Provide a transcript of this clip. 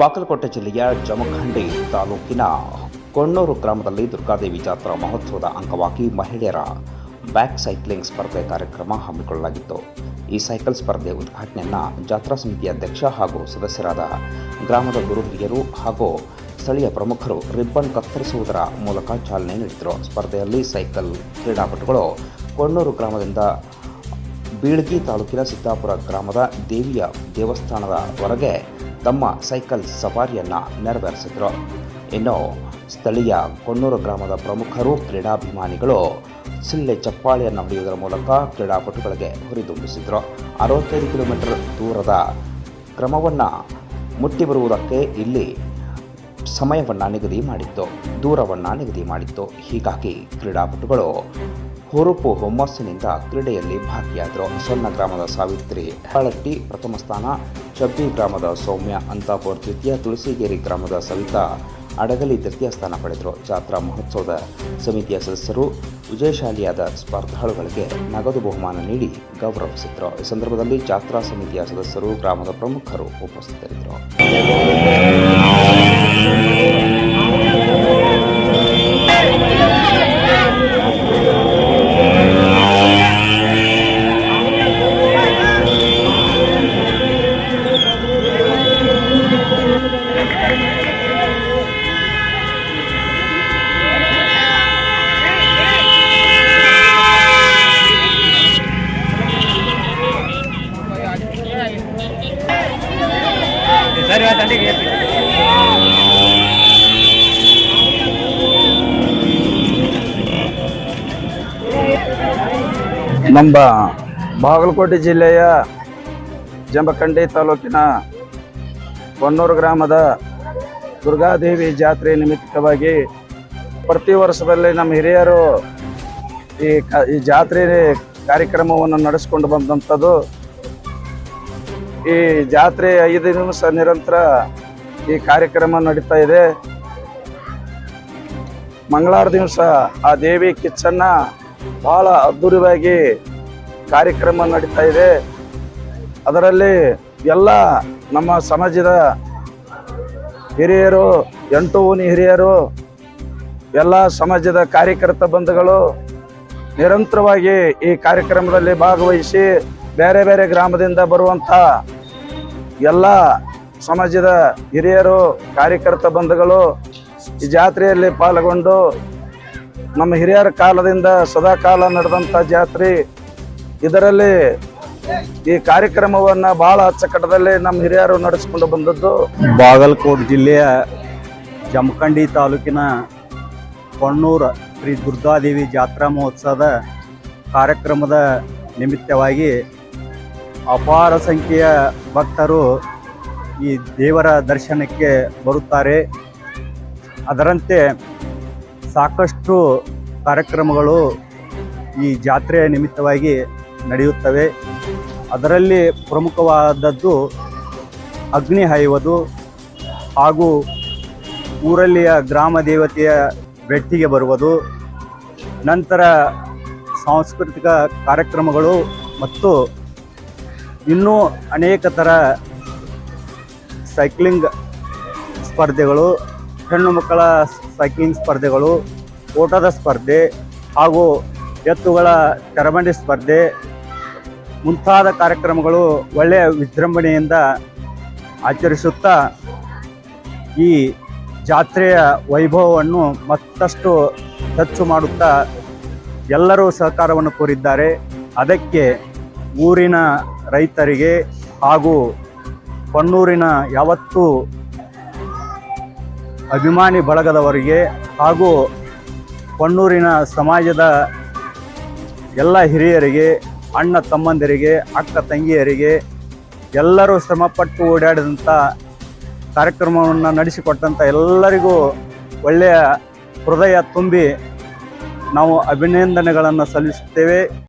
ಬಾಗಲಕೋಟೆ ಜಿಲ್ಲೆಯ ಜಮಖಂಡಿ ತಾಲೂಕಿನ ಕೊಣ್ಣೂರು ಗ್ರಾಮದಲ್ಲಿ ದುರ್ಗಾದೇವಿ ಜಾತ್ರಾ ಮಹೋತ್ಸವದ ಅಂಗವಾಗಿ ಮಹಿಳೆಯರ ಬ್ಯಾಕ್ ಸೈಕ್ಲಿಂಗ್ ಸ್ಪರ್ಧೆ ಕಾರ್ಯಕ್ರಮ ಹಮ್ಮಿಕೊಳ್ಳಲಾಗಿತ್ತು. ಈ ಸೈಕಲ್ ಸ್ಪರ್ಧೆ ಉದ್ಘಾಟನೆಯನ್ನು ಜಾತ್ರಾ ಸಮಿತಿ ಅಧ್ಯಕ್ಷ ಹಾಗೂ ಸದಸ್ಯರಾದ ಗ್ರಾಮದ ಗುರು ಹಿರಿಯರು ಹಾಗೂ ಸ್ಥಳೀಯ ಪ್ರಮುಖರು ರಿಬ್ಬನ್ ಕತ್ತರಿಸುವುದರ ಮೂಲಕ ಚಾಲನೆ ನೀಡಿದರು. ಸ್ಪರ್ಧೆಯಲ್ಲಿ ಸೈಕಲ್ ಕ್ರೀಡಾಪಟುಗಳು ಕೊಣ್ಣೂರು ಗ್ರಾಮದಿಂದ ಬೀಳ್ಗಿ ತಾಲೂಕಿನ ಸಿದ್ದಾಪುರ ಗ್ರಾಮದ ದೇವಿಯ ದೇವಸ್ಥಾನದ ಹೊರಗೆ ತಮ್ಮ ಸೈಕಲ್ ಸವಾರಿಯನ್ನ ನೆರವೇರಿಸಿದರು. ಇನ್ನು ಸ್ಥಳೀಯ ಕೊಣ್ಣೂರು ಗ್ರಾಮದ ಪ್ರಮುಖರು, ಕ್ರೀಡಾಭಿಮಾನಿಗಳು ಸಿಲ್ಲೆ ಚಪ್ಪಾಳಿಯನ್ನು ಹೊಡೆಯುವುದರ ಮೂಲಕ ಕ್ರೀಡಾಪಟುಗಳಿಗೆ ಹುರಿದುಂಬಿಸಿದರು. ಅರವತ್ತೈದು ಕಿಲೋಮೀಟರ್ ದೂರದ ಕ್ರಮವನ್ನು ಮುಟ್ಟಿ ಬರುವುದಕ್ಕೆ ಇಲ್ಲಿ ಸಮಯವನ್ನು ನಿಗದಿ ಮಾಡಿತ್ತು. ದೂರವನ್ನು ನಿಗದಿ ಮಾಡಿತ್ತು. ಹೀಗಾಗಿ ಕ್ರೀಡಾಪಟುಗಳು ಹುರುಪು ಹುಮ್ಮಸ್ಸಿನಿಂದ ಕ್ರೀಡೆಯಲ್ಲಿ ಭಾಗಿಯಾದರು. ಸೊನ್ನ ಗ್ರಾಮದ ಸಾವಿತ್ರಿ ಹಳಟ್ಟಿ ಪ್ರಥಮ ಸ್ಥಾನ. ಚಬ್ಬಿ ಗ್ರಾಮದ ಸೌಮ್ಯ ಅಂತಾಪುರ್ ದ್ವಿತೀಯ ತುಳಸಿಗೇರಿ ಗ್ರಾಮದ ಸವಿತಾ ಅಡಗಲಿ ತೃತೀಯ ಸ್ಥಾನ ಪಡೆದರು. ಜಾತ್ರಾ ಮಹೋತ್ಸವದ ಸಮಿತಿಯ ಸದಸ್ಯರು ವಿಜಯಶಾಲಿಯಾದ ಸ್ಪರ್ಧಾಳುಗಳಿಗೆ ನಗದು ಬಹುಮಾನ ನೀಡಿ ಗೌರವಿಸಿದರು. ಈ ಸಂದರ್ಭದಲ್ಲಿ ಜಾತ್ರಾ ಸಮಿತಿಯ ಸದಸ್ಯರು, ಗ್ರಾಮದ ಪ್ರಮುಖರು ಉಪಸ್ಥಿತರಿದ್ದರು. ನಮ್ಮ ಬಾಗಲಕೋಟೆ ಜಿಲ್ಲೆಯ ಜಂಬಕಂಡಿ ತಾಲೂಕಿನ ಹೊನ್ನೂರು ಗ್ರಾಮದ ದುರ್ಗಾದೇವಿ ಜಾತ್ರೆ ನಿಮಿತ್ತವಾಗಿ ಪ್ರತಿ ವರ್ಷದಲ್ಲಿ ನಮ್ಮ ಹಿರಿಯರು ಈ ಈ ಜಾತ್ರೆ ಕಾರ್ಯಕ್ರಮವನ್ನು ನಡೆಸಿಕೊಂಡು ಬಂದಂಥದ್ದು ಈ ಜಾತ್ರೆ ಐದು ನಿಮಿಷ ನಿರಂತರ ಈ ಕಾರ್ಯಕ್ರಮ ನಡೀತಾ ಇದೆ. ಮಂಗಳವಾರ ದಿವಸ ಆ ದೇವಿ ಕಿಚ್ಚನ್ನ ಬಹಳ ಅದ್ಧೂರಿಯಾಗಿ ಕಾರ್ಯಕ್ರಮ ನಡೀತಾ ಇದೆ. ಅದರಲ್ಲಿ ಎಲ್ಲ ನಮ್ಮ ಸಮಾಜದ ಹಿರಿಯರು, ಎಂಟು ಓಣಿ ಹಿರಿಯರು, ಎಲ್ಲ ಸಮಾಜದ ಕಾರ್ಯಕರ್ತ ಬಂಧುಗಳು ನಿರಂತರವಾಗಿ ಈ ಕಾರ್ಯಕ್ರಮದಲ್ಲಿ ಭಾಗವಹಿಸಿ ಬೇರೆ ಬೇರೆ ಗ್ರಾಮದಿಂದ ಬರುವಂಥ ಎಲ್ಲ ಸಮಾಜದ ಹಿರಿಯರು, ಕಾರ್ಯಕರ್ತ ಬಂಧುಗಳು ಈ ಜಾತ್ರೆಯಲ್ಲಿ ಪಾಲ್ಗೊಂಡು ನಮ್ಮ ಹಿರಿಯರ ಕಾಲದಿಂದ ಸದಾ ಕಾಲ ನಡೆದಂಥ ಜಾತ್ರೆ. ಇದರಲ್ಲಿ ಈ ಕಾರ್ಯಕ್ರಮವನ್ನ ಬಹಳ ಅಚ್ಚಕಟ್ಟದಲ್ಲಿ ನಮ್ಮ ಹಿರಿಯರು ನಡೆಸಿಕೊಂಡು ಬಂದದ್ದು. ಬಾಗಲಕೋಟೆ ಜಿಲ್ಲೆಯ ಜಮಖಂಡಿ ತಾಲೂಕಿನ ಕೊಣ್ಣೂರ ಶ್ರೀ ದುರ್ಗಾದೇವಿ ಜಾತ್ರಾ ಮಹೋತ್ಸವದ ಕಾರ್ಯಕ್ರಮದ ನಿಮಿತ್ತವಾಗಿ ಅಪಾರ ಸಂಖ್ಯೆಯ ಭಕ್ತರು ಈ ದೇವರ ದರ್ಶನಕ್ಕೆ ಬರುತ್ತಾರೆ. ಅದರಂತೆ ಸಾಕಷ್ಟು ಕಾರ್ಯಕ್ರಮಗಳು ಈ ಜಾತ್ರೆಯ ನಿಮಿತ್ತವಾಗಿ ನಡೆಯುತ್ತವೆ. ಅದರಲ್ಲಿ ಪ್ರಮುಖವಾದದ್ದು ಅಗ್ನಿ ಹಾಯುವುದು ಹಾಗೂ ಊರಲ್ಲಿಯ ಗ್ರಾಮ ದೇವತೆಯ ಬೆಟ್ಟಿಗೆ ಬರುವುದು. ನಂತರ ಸಾಂಸ್ಕೃತಿಕ ಕಾರ್ಯಕ್ರಮಗಳು ಮತ್ತು ಇನ್ನೂ ಅನೇಕ ಥರ ಸೈಕ್ಲಿಂಗ್ ಸ್ಪರ್ಧೆಗಳು, ಹೆಣ್ಣು ಮಕ್ಕಳ ಸೈಕ್ಲಿಂಗ್ ಸ್ಪರ್ಧೆಗಳು, ಓಟದ ಸ್ಪರ್ಧೆ ಹಾಗೂ ಎತ್ತುಗಳ ತೆರಬಂಡಿ ಸ್ಪರ್ಧೆ ಮುಂತಾದ ಕಾರ್ಯಕ್ರಮಗಳು ಒಳ್ಳೆಯ ವಿಜೃಂಭಣೆಯಿಂದ ಆಚರಿಸುತ್ತಾ ಈ ಜಾತ್ರೆಯ ವೈಭವವನ್ನು ಮತ್ತಷ್ಟು ಹೆಚ್ಚು ಮಾಡುತ್ತಾ ಎಲ್ಲರೂ ಸಹಕಾರವನ್ನು ಕೋರಿದ್ದಾರೆ. ಅದಕ್ಕೆ ಊರಿನ ರೈತರಿಗೆ ಹಾಗೂ ಕೊಣ್ಣೂರಿನ ಯಾವತ್ತೂ ಅಭಿಮಾನಿ ಬಳಗದವರಿಗೆ ಹಾಗೂ ಕೊಣ್ಣೂರಿನ ಸಮಾಜದ ಎಲ್ಲ ಹಿರಿಯರಿಗೆ, ಅಣ್ಣ ತಮ್ಮಂದಿರಿಗೆ, ಅಕ್ಕ ತಂಗಿಯರಿಗೆ ಎಲ್ಲರೂ ಶ್ರಮಪಟ್ಟು ಓಡಾಡಿದಂಥ ಕಾರ್ಯಕ್ರಮವನ್ನು ನಡೆಸಿಕೊಟ್ಟಂಥ ಎಲ್ಲರಿಗೂ ಒಳ್ಳೆಯ ಹೃದಯ ತುಂಬಿ ನಾವು ಅಭಿನಂದನೆಗಳನ್ನು ಸಲ್ಲಿಸುತ್ತೇವೆ.